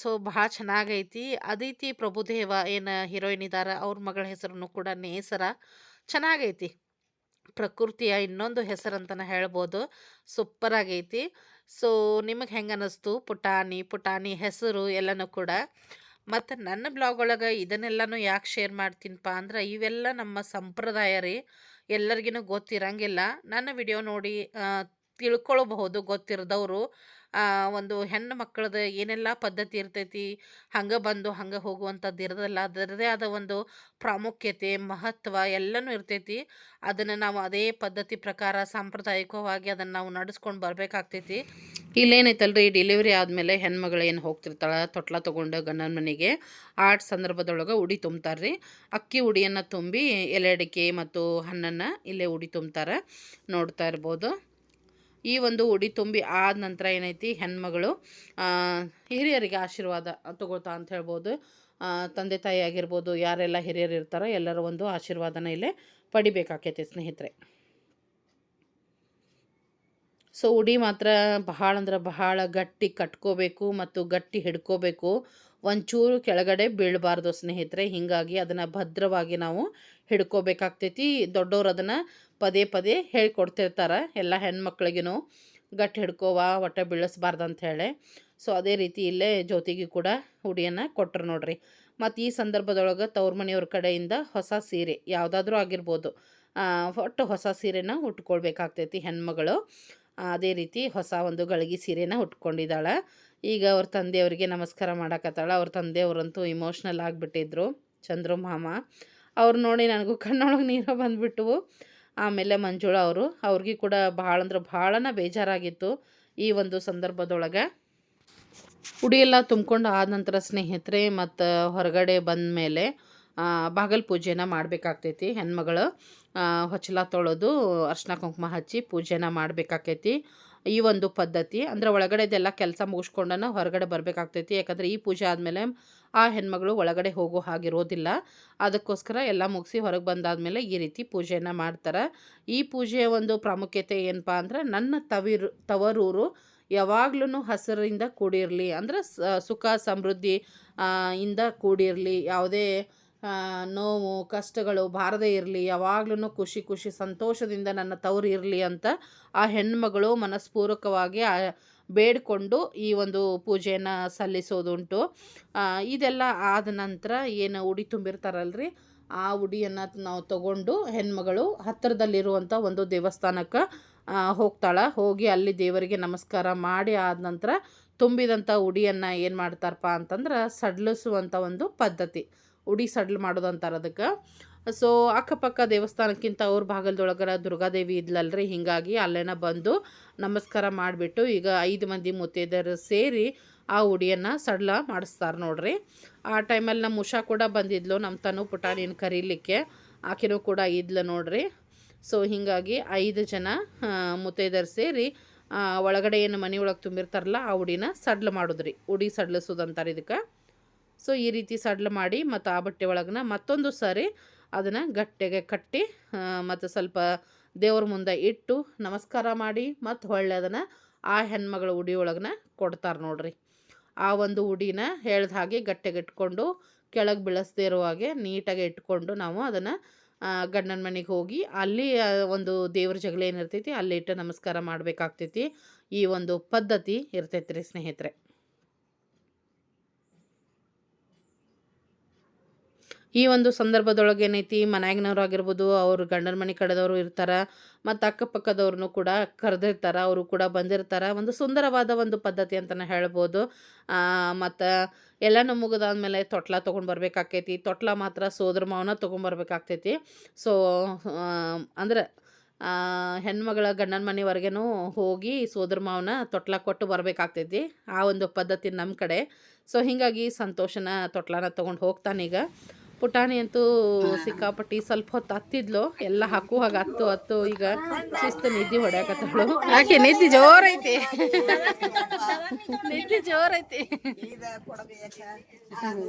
ಸೊ ಭಾಳ ಚೆನ್ನಾಗೈತಿ. ಅದೈತಿ ಪ್ರಭುದೇವ ಏನು ಹೀರೋಯಿನ್ ಇದ್ದಾರ ಅವ್ರ ಮಗಳ ಹೆಸರನ್ನು ಕೂಡ ನೇಸರ ಚೆನ್ನಾಗೈತಿ. ಪ್ರಕೃತಿಯ ಇನ್ನೊಂದು ಹೆಸರಂತನ ಹೇಳ್ಬೋದು. ಸೂಪರ್ ಆಗೈತಿ. ಸೊ ನಿಮಗೆ ಹೆಂಗೆ ಅನ್ನಿಸ್ತು ಪುಟಾಣಿ ಪುಟಾಣಿ ಹೆಸರು ಎಲ್ಲನೂ ಕೂಡ. ಮತ್ತು ನನ್ನ ಬ್ಲಾಗ್ ಒಳಗೆ ಇದನ್ನೆಲ್ಲನೂ ಯಾಕೆ ಶೇರ್ ಮಾಡ್ತೀನಪ್ಪ ಅಂದ್ರೆ ಇವೆಲ್ಲ ನಮ್ಮ ಸಂಪ್ರದಾಯ ರೀ. ಎಲ್ಲರಿಗೂ ಗೊತ್ತಿರಂಗಿಲ್ಲ. ನನ್ನ ವಿಡಿಯೋ ನೋಡಿ ತಿಳ್ಕೊಳ್ಬಹುದು ಗೊತ್ತಿರದವರು. ಒಂದು ಹೆಣ್ಣು ಮಕ್ಕಳದ ಏನೆಲ್ಲ ಪದ್ಧತಿ ಇರ್ತೈತಿ, ಹಂಗೆ ಬಂದು ಹಂಗೆ ಹೋಗುವಂಥದ್ದು ಇರೋದಲ್ಲ ಅದರದೇ ಆದ ಒಂದು ಪ್ರಾಮುಖ್ಯತೆ, ಮಹತ್ವ ಎಲ್ಲನೂ ಇರ್ತೈತಿ. ಅದನ್ನು ನಾವು ಅದೇ ಪದ್ಧತಿ ಪ್ರಕಾರ ಸಾಂಪ್ರದಾಯಿಕವಾಗಿ ಅದನ್ನು ನಾವು ನಡೆಸ್ಕೊಂಡು ಬರಬೇಕಾಗ್ತೈತಿ. ಇಲ್ಲೇನೈತಲ್ರಿ ಡೆಲಿವರಿ ಆದಮೇಲೆ ಹೆಣ್ಮಗಳು ಏನು ಹೋಗ್ತಿರ್ತಾಳೆ, ತೊಟ್ಲ ತೊಗೊಂಡು ಗಂಡನ ಮನೆಗೆ ಆಟ್ ಸಂದರ್ಭದೊಳಗೆ ಉಡಿ ತುಂಬ್ತಾರ್ರಿ. ಅಕ್ಕಿ ಉಡಿಯನ್ನು ತುಂಬಿ ಎಲೆ ಅಡಿಕೆ ಮತ್ತು ಹಣ್ಣನ್ನು ಇಲ್ಲೇ ಉಡಿ ತುಂಬ್ತಾರೆ, ನೋಡ್ತಾ ಇರ್ಬೋದು. ಈ ಒಂದು ಉಡಿ ತುಂಬಿ ಆದ ನಂತರ ಏನೈತಿ, ಹೆಣ್ಮಗಳು ಹಿರಿಯರಿಗೆ ಆಶೀರ್ವಾದ ತಗೊಳ್ತಾ ಅಂತ ಹೇಳ್ಬೋದು. ತಂದೆ ತಾಯಿ ಆಗಿರ್ಬೋದು, ಯಾರೆಲ್ಲ ಹಿರಿಯರು ಇರ್ತಾರೋ ಎಲ್ಲರ ಒಂದು ಆಶೀರ್ವಾದನ ಇಲ್ಲೇ ಪಡಿಬೇಕಾಕೈತಿ ಸ್ನೇಹಿತರೆ. ಸೊ ಉಡಿ ಮಾತ್ರ ಬಹಳ ಅಂದ್ರೆ ಬಹಳ ಗಟ್ಟಿ ಕಟ್ಕೋಬೇಕು ಮತ್ತು ಗಟ್ಟಿ ಹಿಡ್ಕೋಬೇಕು. ಒಂಚೂರು ಕೆಳಗಡೆ ಬೀಳಬಾರ್ದು ಸ್ನೇಹಿತರೆ, ಹೀಗಾಗಿ ಅದನ್ನು ಭದ್ರವಾಗಿ ನಾವು ಹಿಡ್ಕೋಬೇಕಾಗ್ತೈತಿ. ದೊಡ್ಡವ್ರು ಅದನ್ನು ಪದೇ ಪದೇ ಹೇಳ್ಕೊಡ್ತಿರ್ತಾರೆ, ಎಲ್ಲ ಹೆಣ್ಮಕ್ಳಿಗೂ ಗಟ್ಟಿ ಹಿಡ್ಕೋವ ಒಟ್ಟೆ ಬೀಳಿಸ್ಬಾರ್ದು ಅಂತ ಹೇಳಿ. ಸೊ ಅದೇ ರೀತಿ ಇಲ್ಲೇ ಜ್ಯೋತಿಗೆ ಕೂಡ ಉಡಿಯನ್ನು ಕೊಟ್ಟರು ನೋಡ್ರಿ. ಮತ್ತು ಈ ಸಂದರ್ಭದೊಳಗೆ ತವ್ರ ಮನೆಯವ್ರ ಕಡೆಯಿಂದ ಹೊಸ ಸೀರೆ ಯಾವುದಾದ್ರೂ ಆಗಿರ್ಬೋದು ಒಟ್ಟು ಹೊಸ ಸೀರೆನ ಉಟ್ಕೊಳ್ಬೇಕಾಗ್ತೈತಿ ಹೆಣ್ಮಗಳು. ಅದೇ ರೀತಿ ಹೊಸ ಒಂದು ಗಳಿಗೆ ಸೀರೆನ ಉಟ್ಕೊಂಡಿದ್ದಾಳೆ. ಈಗ ಅವ್ರ ತಂದೆಯವರಿಗೆ ನಮಸ್ಕಾರ ಮಾಡಕತ್ತಾಳ. ಅವ್ರ ತಂದೆಯವರಂತೂ ಇಮೋಷ್ನಲ್ ಆಗಿಬಿಟ್ಟಿದ್ರು. ಚಂದ್ರು ಮಾಮ, ಅವ್ರು ನೋಡಿ ನನಗೂ ಕಣ್ಣೊಳಗೆ ನೀರು ಬಂದುಬಿಟ್ಟವು ಆಮೇಲೆ ಮಂಜುಳ ಅವರು, ಅವ್ರಿಗೆ ಕೂಡ ಭಾಳ ಅಂದ್ರೆ ಭಾಳನ ಬೇಜಾರಾಗಿತ್ತು ಈ ಒಂದು ಸಂದರ್ಭದೊಳಗೆ. ಉಡಿಯೆಲ್ಲ ತುಂಬ್ಕೊಂಡು ಆದ ನಂತರ ಸ್ನೇಹಿತರೆ, ಮತ್ತು ಹೊರಗಡೆ ಬಂದ ಮೇಲೆ ಬಾಗಲ್ ಪೂಜೆನ ಮಾಡಬೇಕಾಗ್ತೈತಿ. ಹೆಣ್ಮಗಳು ಹೊಚ್ಚಲ ತೊಳೆದು ಅರ್ಶಿನ ಕುಂಕುಮ ಹಚ್ಚಿ ಪೂಜೆನ ಮಾಡಬೇಕಾಕೈತಿ ಈ ಒಂದು ಪದ್ಧತಿ, ಅಂದರೆ ಒಳಗಡೆದೆಲ್ಲ ಕೆಲಸ ಮುಗಿಸ್ಕೊಂಡನ ಹೊರಗಡೆ ಬರಬೇಕಾಗ್ತೈತಿ. ಯಾಕಂದರೆ ಈ ಪೂಜೆ ಆದಮೇಲೆ ಆ ಹೆಣ್ಮಗಳು ಒಳಗಡೆ ಹೋಗೋ ಹಾಗಿರೋದಿಲ್ಲ ಅದಕ್ಕೋಸ್ಕರ ಎಲ್ಲ ಮುಗಿಸಿ ಹೊರಗೆ ಬಂದಾದಮೇಲೆ ಈ ರೀತಿ ಪೂಜೆಯನ್ನು ಮಾಡ್ತಾರೆ. ಈ ಪೂಜೆಯ ಒಂದು ಪ್ರಾಮುಖ್ಯತೆ ಏನಪ್ಪ ಅಂದ್ರೆ ನನ್ನ ತವಿರು, ತವರೂರು ಯಾವಾಗ್ಲೂ ಹಸಿರಿಂದ ಕೂಡಿರಲಿ. ಅಂದ್ರೆ ಸುಖ, ಸಮೃದ್ಧಿ ಇಂದ ಕೂಡಿರಲಿ. ಯಾವುದೇ ನೋವು, ಕಷ್ಟಗಳು ಬಾರದೇ ಇರಲಿ ಯಾವಾಗ್ಲೂ ಖುಷಿ ಖುಷಿ ಸಂತೋಷದಿಂದ ನನ್ನ ತವರು ಇರಲಿ ಅಂತ ಆ ಹೆಣ್ಮಗಳು ಮನಸ್ಪೂರ್ವಕವಾಗಿ ಬೇಡಿಕೊಂಡು ಈ ಒಂದು ಪೂಜೆಯನ್ನು ಸಲ್ಲಿಸೋದುಂಟು. ಇದೆಲ್ಲ ಆದ ನಂತರ ಏನು ಉಡಿ ತುಂಬಿರ್ತಾರಲ್ರಿ, ಆ ಉಡಿಯನ್ನು ನಾವು ತಗೊಂಡು ಹೆಣ್ಮಗಳು ಹತ್ತಿರದಲ್ಲಿರುವಂಥ ಒಂದು ದೇವಸ್ಥಾನಕ್ಕೆ ಹೋಗ್ತಾಳೆ. ಹೋಗಿ ಅಲ್ಲಿ ದೇವರಿಗೆ ನಮಸ್ಕಾರ ಮಾಡಿ ಆದ ನಂತರ ತುಂಬಿದಂಥ ಉಡಿಯನ್ನು ಏನು ಮಾಡ್ತಾರಪ್ಪ ಅಂತಂದ್ರೆ ಸಡ್ಲಿಸುವಂಥ ಒಂದು ಪದ್ಧತಿ. ಉಡಿ ಸಡ್ಲು ಮಾಡೋದು ಅಂತಾರೆ ಅದಕ್ಕೆ. ಸೊ ಅಕ್ಕಪಕ್ಕ ದೇವಸ್ಥಾನಕ್ಕಿಂತ ಅವ್ರ ಭಾಗದೊಳಗರ ದುರ್ಗಾದೇವಿ ಇದ್ಲಲ್ರಿ, ಹೀಗಾಗಿ ಅಲ್ಲೇನ ಬಂದು ನಮಸ್ಕಾರ ಮಾಡಿಬಿಟ್ಟು ಈಗ ಐದು ಮಂದಿ ಮುತ್ತೈದೆಯರು ಸೇರಿ ಆ ಉಡಿಯನ್ನು ಸಡ್ಲ ಮಾಡಿಸ್ತಾರೆ ನೋಡ್ರಿ. ಆ ಟೈಮಲ್ಲಿ ನಮ್ಮ ಉಷಾ ಕೂಡ ಬಂದಿದ್ಲು ನಮ್ಮ ತನು ಪುಟಾಣಿನ ಕರೀಲಿಕ್ಕೆ. ಆಕೆನೂ ಕೂಡ ಇದ್ಲು ನೋಡ್ರಿ. ಸೊ ಹೀಗಾಗಿ ಐದು ಜನ ಮುತ್ತೈದೆಯರು ಸೇರಿ ಒಳಗಡೆ ಏನು ಮನೆ ತುಂಬಿರ್ತಾರಲ್ಲ, ಆ ಉಡಿನ ಸಡ್ಲು ಮಾಡೋದ್ರಿ. ಉಡಿ ಸಡ್ಲಿಸೋದು ಅಂತಾರೆ ಇದಕ್ಕೆ. ಸೊ, ಈ ರೀತಿ ಸಡ್ಲ ಮಾಡಿ ಮತ್ತು ಆ ಬಟ್ಟೆ ಒಳಗನ ಮತ್ತೊಂದು ಸಾರಿ ಅದನ್ನು ಗಟ್ಟೆಗೆ ಕಟ್ಟಿ ಮತ್ತು ಸ್ವಲ್ಪ ದೇವ್ರ ಮುಂದೆ ಇಟ್ಟು ನಮಸ್ಕಾರ ಮಾಡಿ ಮತ್ತು ಹೊಳ್ಳೆ ಅದನ್ನು ಆ ಹೆಣ್ಮಗಳ ಉಡಿ ಒಳಗನ ಕೊಡ್ತಾರೆ ನೋಡ್ರಿ. ಆ ಒಂದು ಉಡಿನ ಹೇಳ್ದ ಹಾಗೆ ಗಟ್ಟೆಗೆ ಇಟ್ಕೊಂಡು ಕೆಳಗೆ ಬೀಳಿಸ್ದೇ ಇರೋ ಹಾಗೆ ನೀಟಾಗಿ ಇಟ್ಕೊಂಡು ನಾವು ಅದನ್ನು ಗಂಡನ ಮನೆಗೆ ಹೋಗಿ ಅಲ್ಲಿ ಒಂದು ದೇವ್ರ ಜಗಳ ಏನಿರ್ತೈತಿ ಅಲ್ಲಿ ಇಟ್ಟು ನಮಸ್ಕಾರ ಮಾಡಬೇಕಾಗ್ತೈತಿ. ಈ ಒಂದು ಪದ್ಧತಿ ಇರ್ತೈತಿ ರೀ ಸ್ನೇಹಿತರೆ. ಈ ಒಂದು ಸಂದರ್ಭದೊಳಗೆ ಏನೈತಿ, ಮನ್ಯಾಗಿನವ್ರು ಆಗಿರ್ಬೋದು, ಅವ್ರ ಗಂಡನ ಮನೆ ಕಡೆದವರು ಇರ್ತಾರೆ, ಮತ್ತು ಅಕ್ಕಪಕ್ಕದವ್ರನ್ನೂ ಕೂಡ ಕರೆದಿರ್ತಾರೆ, ಅವರು ಕೂಡ ಬಂದಿರ್ತಾರೆ. ಒಂದು ಸುಂದರವಾದ ಒಂದು ಪದ್ಧತಿ ಅಂತಲೇ ಹೇಳ್ಬೋದು. ಮತ್ತು ಎಲ್ಲನೂ ಮುಗಿದಾದ್ಮೇಲೆ ತೊಟ್ಲ ತೊಗೊಂಡು ಬರ್ಬೇಕಾಕೈತಿ. ತೊಟ್ಲ ಮಾತ್ರ ಸೋದರ ಮಾವನ ತೊಗೊಂಬರ್ಬೇಕಾಗ್ತೈತಿ ಸೊ ಅಂದ್ರೆ ಹೆಣ್ಮಗಳ ಗಂಡನ ಮನೆವರೆಗೂ ಹೋಗಿ ಸೋದರ ಮಾವನ ತೊಟ್ಲ ಕೊಟ್ಟು ಬರಬೇಕಾಗ್ತೈತಿ. ಆ ಒಂದು ಪದ್ಧತಿ ನಮ್ಮ ಕಡೆ. ಸೊ ಹೀಗಾಗಿ ಸಂತೋಷನ ತೊಟ್ಲನ ತೊಗೊಂಡು ಹೋಗ್ತಾನೀಗ. ಪುಟಾಣಿ ಅಂತೂ ಸಿಕ್ಕಾಪಟ್ಟಿ ಸ್ವಲ್ಪ ಹೊತ್ತು ಹತ್ತಿದ್ಲು. ಎಲ್ಲ ಹಾಕುವಾಗ ಅತ್ತು ಹತ್ತು ಹತ್ತು. ಈಗ ಶಿಸ್ತು ನಿದ್ದೆ ಹೊಡ್ಯಾಕತ್ತಳು. ಆಕೆ ನಿದ್ದೆ ಜೋರೈತಿ ನಿದ್ದೆ ಜೋರೈತಿ ಅದು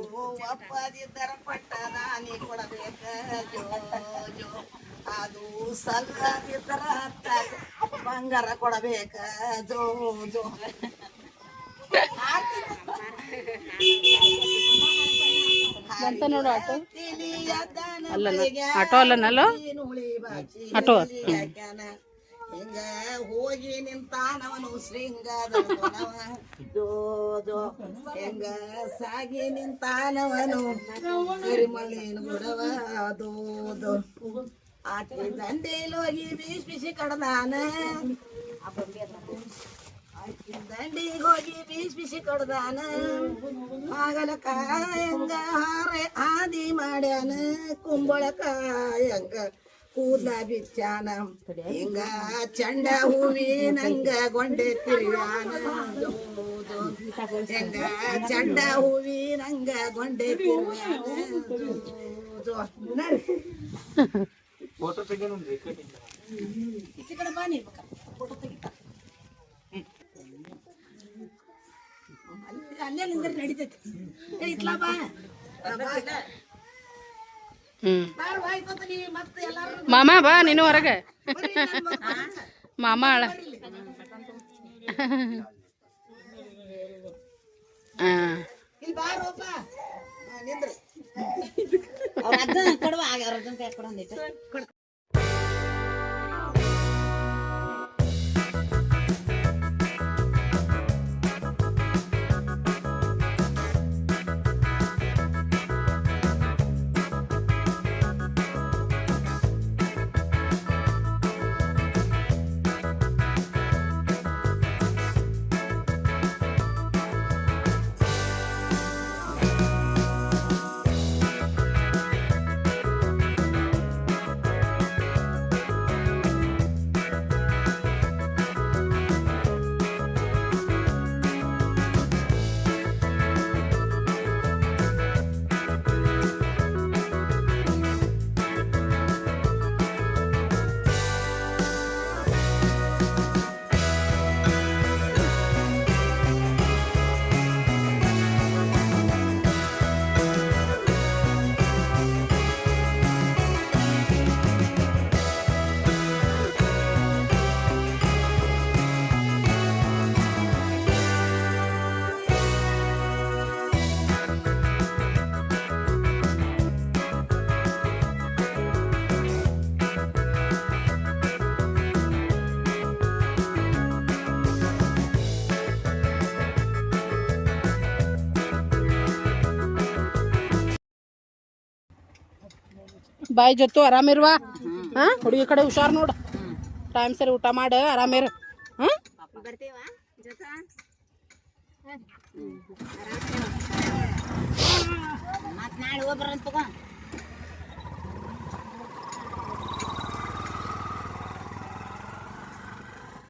ಬಂಗಾರ ಕೊಡಬೇಕ. ಜೋ ಜೋ. ನೋಡು ಆಟೋ? ಅಲ್ಲ ಆಟೋ ಅಲ್ಲನಲ್ಲೋ? ಆಟೋ. ಹಿಂಗ ಹೋಗಿ ನಿಂತಾನವನು ಶೃಂಗಾದ ಹೆಂಗ ಸಾಗಿ ನಿಂತಾನವನು ಕರಿಮಲ್ಲಿನ ಗುಡವ ದೋದು ಆಟಿ ದಂಡೆಯಲ್ಲಿ ಹೋಗಿ ಬೀಸ್ ಬಿಸಿ ಕಡ್ದಾನ ಆಕಿ ದಂಡಿಗೆ ಹೋಗಿ ಬೀಸ್ ಬಿಸಿ ಕೊಡ್ದಾನ. ಹಾಗಲಕಾಯಂಗ ಹಾರೆ ಆದಿ ಮಾಡ್ಯಾನ. ಕುಂಬಳಕಾಯಂಗ ಕೂದ್ಲ ಬಿಚ್ಚಾನ. ಹಿಂಗ ಚಂಡ ಹೂವಿನಂಗ ಗೊಂಡೆ ತಿರುಗಾನ ಹೆಂಗ ಚಂಡ ಹೂವಿನಂಗ ಗೊಂಡೆ ತಿರುಗಾನ ಕಡೆ ಬಾ ನೀ ಫೋಟೋ ತೆಗಿತಾ ಅಲ್ಲಿ- ಅಲ್ಲೇ ನಿಂದ್ರೆ ನಡೀತೈತಿ? ಏ ಇತ್ಲಾ ಬಾ. ಬಾ, ಬಾ. ಹ್ಮ್ ಬಾಳ್ ಆಯ್ತಂತ ನೀ ಮತ್ತೆ ಎಲ್ಲಾರು? ಮಾಮ ಬಾ ನೀನು ಹೊರಗೆ. ಮಾಮ ಅಳ ಬರ್ರಿ. ಹಾ ಆಗ ಅರ್ಧ ಬಾಯ್ ಜೊತ್ತು ಆರಾಮಿರುವ ಹಾ ಹುಡುಗಿ ಕಡೆ ಹುಷಾರ್ ನೋಡು ಟೈಮ್ ಸರಿ ಊಟ ಮಾಡು ಆರಾಮಿರು ಹಾ ತಗೋ